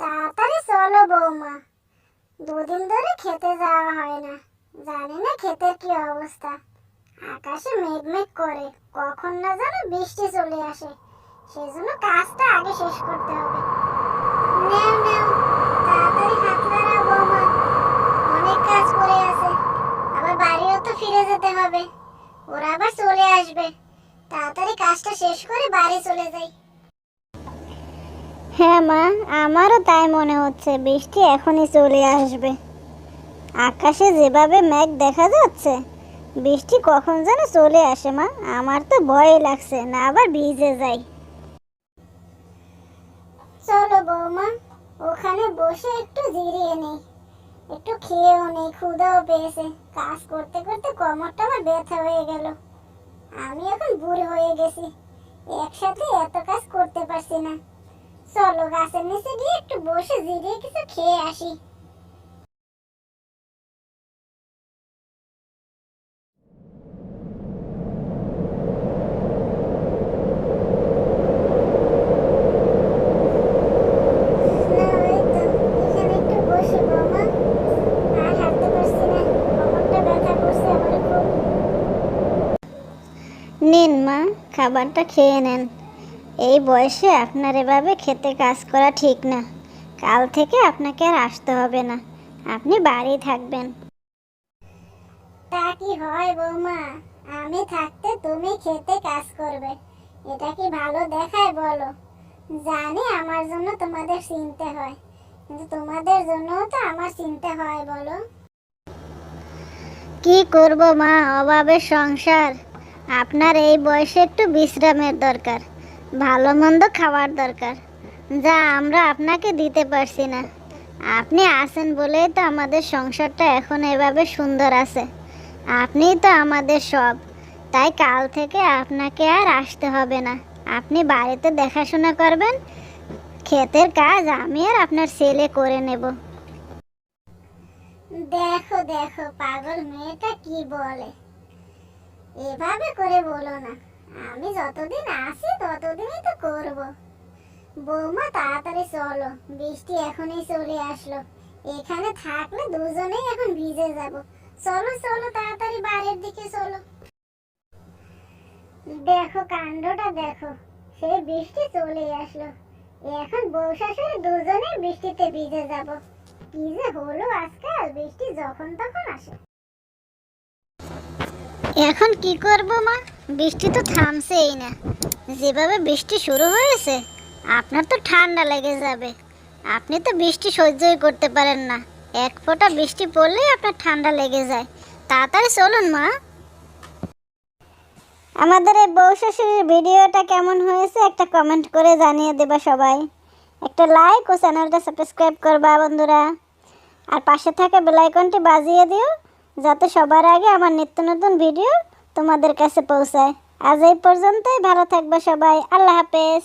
তাড়াতাড়ি চলো বৌমা। দুদিন ধরে খেতে যাওয়া হয় না। জানি না ক্ষেতের কি অবস্থা। আকাশে মেঘ মেঘ করে, কখন না যেন বৃষ্টি চলে আসে। সেজন্য কাজটা আগে শেষ করতে হবে। তাড়াতাড়ি অনেক কাজ পড়ে আছে। আবার বাড়িও তো ফিরে যেতে হবে। ওরা আবার চলে আসবে। তাড়াতাড়ি কাজটা শেষ করে বাড়ি চলে যাই। হ্যাঁ মা, আমারও তাই মনে হচ্ছে। বৃষ্টি এখনই চলে আসবে। আকাশে যেভাবে মেঘ দেখা যাচ্ছে, বৃষ্টি কখন যেন চলে আসে মা, আমার তো ভয় লাগছে। না আবার ভিজে যাই। চলো বৌমা, ওখানে বসে একটু জিরিয়ে নেই। একটু খেয়েও নেই ক্ষুদাও পেয়েছে। কাজ করতে করতে কোমরটা আমার ব্যথা হয়ে গেল। আমি এখন বুড়ি হয়ে গেছি। একসাথে এত কাজ করতে পারছি না। চলো গাছের নিচে গিয়ে একটু বসে জিরিয়ে কিছু খেয়ে আসি। খাবারটা খেয়ে নেন। এই বয়সে আপনার এভাবে খেতে কাজ করা ঠিক না। কাল থেকে আপনাকে আর আসতে হবে না। আপনি বাড়ি থাকবেন। তা কি হয় বৌমা? আমি থাকতে তুমি খেতে কাজ করবে। এটা কি ভালো দেখায় বলো? জানি আমার জন্য তোমাদের চিনতে হয়। কিন্তু তোমাদের জন্যও তো আমার চিনতে হয় বলো। কি করব মা? অভাবের সংসার। আপনার এই বয়সে একটু বিশ্রামের দরকার। ভালো মন্দ খাওয়ার দরকার। যা আমরা আপনাকে দিতে পারছি না। আপনি আছেন বলেই তো আমাদের সংসারটা এখন এভাবে সুন্দর আছে। আপনিই তো আমাদের সব। তাই কাল থেকে আপনাকে আর আসতে হবে না। আপনি বাড়িতে দেখাশোনা করবেন। ক্ষেতের কাজ আমি আর আপনার ছেলে করে নেব। দেখো দেখো, পাগল মেয়েটা কি বলে? এভাবে করে বলো না। আমি যতদিন আছি, ততদিনই তো করব। বৌমা, তাড়াতাড়ি চলো। বৃষ্টি এখনই চলে আসলো। এখানে থাকলে দুজনেই এখন ভিজে যাব। চলো চলো, তাড়াতাড়ি বাড়ির দিকে চলো। দেখো, কাণ্ডটা দেখো। সেই বৃষ্টি চলে আসলো। এখন বউ শাশুড়ি দুজনেই বৃষ্টিতে ভিজে যাব। কি যে হলো আজকাল, বৃষ্টি যখন তখন আসে। এখন কি করব মা? বৃষ্টি তো থামছেই না। যেভাবে বৃষ্টি শুরু হয়েছে, আপনার তো ঠান্ডা লেগে যাবে। আপনি তো বৃষ্টি সহ্যই করতে পারেন না। এক ফোঁটা বৃষ্টি পড়লেই আপনার ঠান্ডা লেগে যায়। তাড়াতাড়ি চলুন, মা। আমাদের এই বউ শাশুড়ির ভিডিওটা কেমন হয়েছে একটা কমেন্ট করে জানিয়ে দেবা সবাই। একটা লাইক ও চ্যানেলটা সাবস্ক্রাইব করবা, বন্ধুরা। আর পাশে থাকা বেলাইকনটি বাজিয়ে দিও, যাতে সবার আগে আমার নিত্য নতুন ভিডিও তোমাদের কাছে পৌঁছায়। আজ এই পর্যন্তই ভালো থাকবে সবাই। আল্লাহ হাফেজ।